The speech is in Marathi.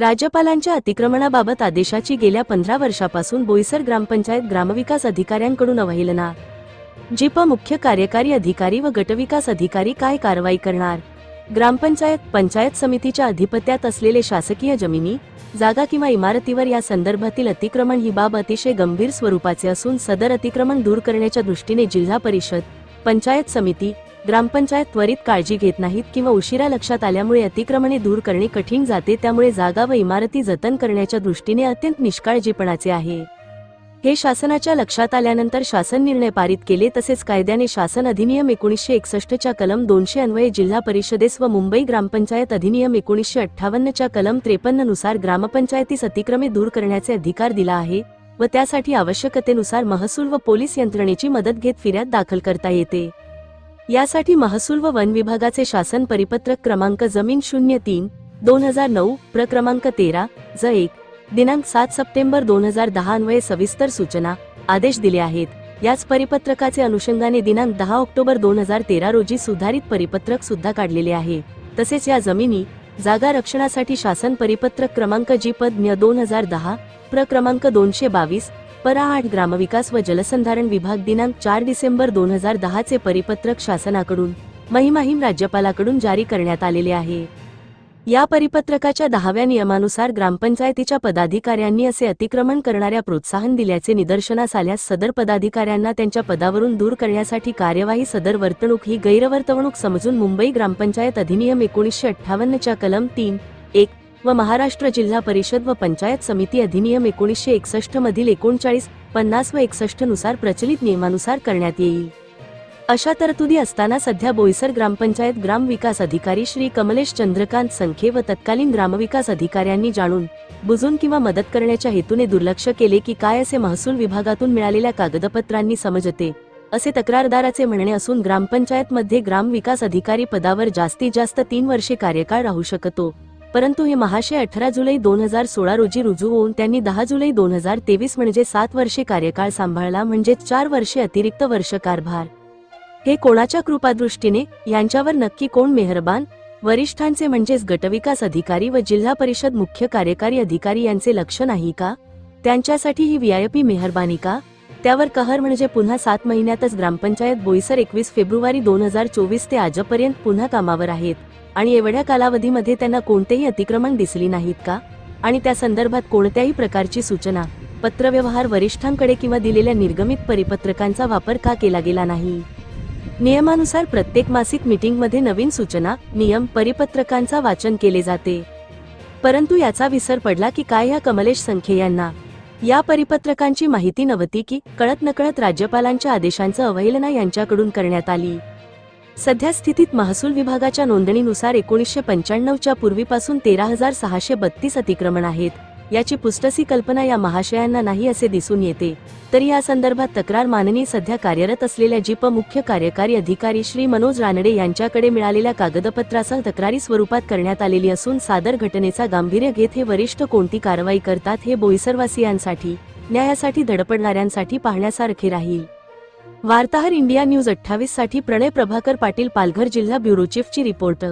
राज्यपालांच्या अतिक्रमणाबाबत आदेशाची गेल्या पंधरा वर्षापासून बोईसर ग्रामपंचायत ग्रामविकास अधिकाऱ्यांकडून अवहेलना. जिप मुख्य कार्यकारी अधिकारी व गटविकास अधिकारी काय कारवाई करणार? ग्रामपंचायत पंचायत समितीच्या अधिपत्यात असलेले शासकीय जमिनी जागा किंवा इमारतीवर या संदर्भातील अतिक्रमण ही बाब अतिशय गंभीर स्वरूपाचे असून सदर अतिक्रमण दूर करण्याच्या दृष्टीने जिल्हा परिषद पंचायत समिती ग्रामपंचायत त्वरित काळजी घेत नाहीत किंवा उशिरा लक्षात आल्यामुळे अतिक्रमणे दूर करणे कठीण जाते त्यामुळे जागा व इमारती जतन करण्याच्या दृष्टीने अत्यंत निष्काळजीपणाचे आहे. हे शासनाच्या लक्षात आल्यानंतर शासन निर्णय पारित केले तसेच कायद्याने शासन अधिनियम एकोणीसशे एकसष्टच्या कलम दोनशे अन्वये जिल्हा परिषदेस व मुंबई ग्रामपंचायत अधिनियम एकोणीसशे अठ्ठावन्नच्या कलम त्रेपन्ननुसार ग्रामपंचायतीस अतिक्रमे दूर करण्याचे अधिकार दिला आहे व त्यासाठी आवश्यकतेनुसार महसूल व पोलीस यंत्रणेची मदत घेत फिर्याद दाखल करता येते. यासाठी महसूल व वन विभागाचे शासन परिपत्रक क्रमांक जमीन शून्य तीन दोन हजार नऊ प्रक्रमांक तेरा ज एक दिनांक सात सप्टेंबर दोन हजार दहा अन्वये सविस्तर सूचना आदेश दिले आहेत. याच परिपत्रकाचे अनुषंगाने दिनांक दहा ऑक्टोबर दोन हजार तेरा रोजी सुधारित परिपत्रक सुद्धा काढलेले आहे. तसेच या जमिनी जागा रक्षणासाठी शासन परिपत्रक क्रमांक जी पद दोन हजार दहा प्रक्रमांक दोनशे बावीस परा आठ ग्रामविकास व जलसंधारण विभाग दिनांक चार डिसेंबर दोन हजार दहा चे परिपत्रक शासनाकडून महिमाहीम राज्यपालाकडून जारी करण्यात आलेले आहे. या परिपत्रकाच्या दहाव्या नियमानुसार ग्रामपंचायतीच्या पदाधिकाऱ्यांनी असे अतिक्रमण करणाऱ्या प्रोत्साहन दिल्याचे निदर्शनास आल्यास सदर पदाधिकाऱ्यांना त्यांच्या पदावरून दूर करण्यासाठी कार्यवाही सदर वर्तणूक ही गैरवर्तवणूक समजून मुंबई ग्रामपंचायत अधिनियम एकोणीसशे अठ्ठावन्नच्या कलम तीन एक व महाराष्ट्र जिल्हा परिषद व पंचायत समिती अधिनियम एकोणीसशे एकसष्ट मधील एकोणचाळीस पन्नास व एकसष्टनुसार प्रचलित नियमानुसार करण्यात येईल. अशा तरतुदी असताना सध्या बोईसर ग्रामपंचायत ग्रामविकास अधिकारी श्री कमलेश चंद्रकांत संखे व तत्कालीन ग्रामविकास अधिकाऱ्यांनी जाणून बुजून किंवा मदत करण्याच्या हेतूने दुर्लक्ष केले की काय असे महसूल विभागातून मिळालेल्या कागदपत्रांनी समजते असे तक्रारदाराचे म्हणणे असून ग्रामपंचायत मध्ये ग्रामविकास अधिकारी पदावर जास्तीत जास्त तीन वर्षे कार्यकाळ राहू शकतो. परंतु हे महाशय अठरा जुलै दोन हजार सोळा रोजी रुजू होऊन त्यांनी दहा जुलै दोन हजार तेवीस म्हणजे सात वर्षे कार्यकाळ सांभाळला म्हणजे चार वर्षे अतिरिक्त वर्ष कारभार. हे कोणाच्या कृपादृष्टीने? यांच्यावर नक्की कोण मेहरबान? वरिष्ठांचे म्हणजेच गटविकास अधिकारी व जिल्हा परिषद मुख्य कार्यकारी अधिकारी यांचे लक्ष नाही का? त्यांच्यासाठी ही व्हीआयपी मेहरबानी का? त्यावर कहर म्हणजे पुन्हा सात महिन्यातच ग्रामपंचायत बोईसर एकवीस फेब्रुवारी दोन हजार चोवीस ते आजपर्यंत पुन्हा कामावर आहेत. आणि एवढ्या कालावधीमध्ये त्यांना कोणतेही अतिक्रमण दिसली नाहीत का? आणि त्या संदर्भात कोणत्याही प्रकारची सूचना पत्रव्यवहार वरिष्ठांकडे किंवा दिलेल्या निर्गमित परिपत्रकांचा वापर का केला गेला नाही? नियमानुसार प्रत्येक मासिक मीटिंगमध्ये नवीन सूचना नियम परिपत्रकांचा वाचन केले जाते. परंतु याचा विसर पडला की काय या कमलेश संखे यांना या परिपत्रकांची माहिती नव्हती की कळत नकळत राज्यपालांच्या आदेशांचं अवहेलना यांच्याकडून करण्यात आली. सध्या स्थितीत महसूल विभागाच्या नोंदणीनुसार एकोणीसशे पंच्याण्णवच्या पूर्वीपासून तेरा हजार सहाशे बत्तीस अतिक्रमण आहेत. याची पुष्टसी कल्पना या महाशयांना नाही असे दिसून येते. तरी या संदर्भात तक्रार माननी सध्या कार्यरत असलेल्या जीप मुख्य कार्यकारी अधिकारी श्री मनोज रानडे यांच्याकडे मिळालेल्या कागदपत्रासह तक्रारी स्वरूपात करण्यात आलेली असून सादर घटनेचा गांभीर्य घेत हे वरिष्ठ कोणती कारवाई करतात हे बोईसरवासियांसाठी न्यायासाठी धडपडणाऱ्यांसाठी पाहण्यासारखे राहील. वार्ताहर इंडिया न्यूज अठ्ठावीससाठी प्रणय प्रभाकर पाटील पालघर जिल्हा ब्युरो चीफची रिपोर्ट.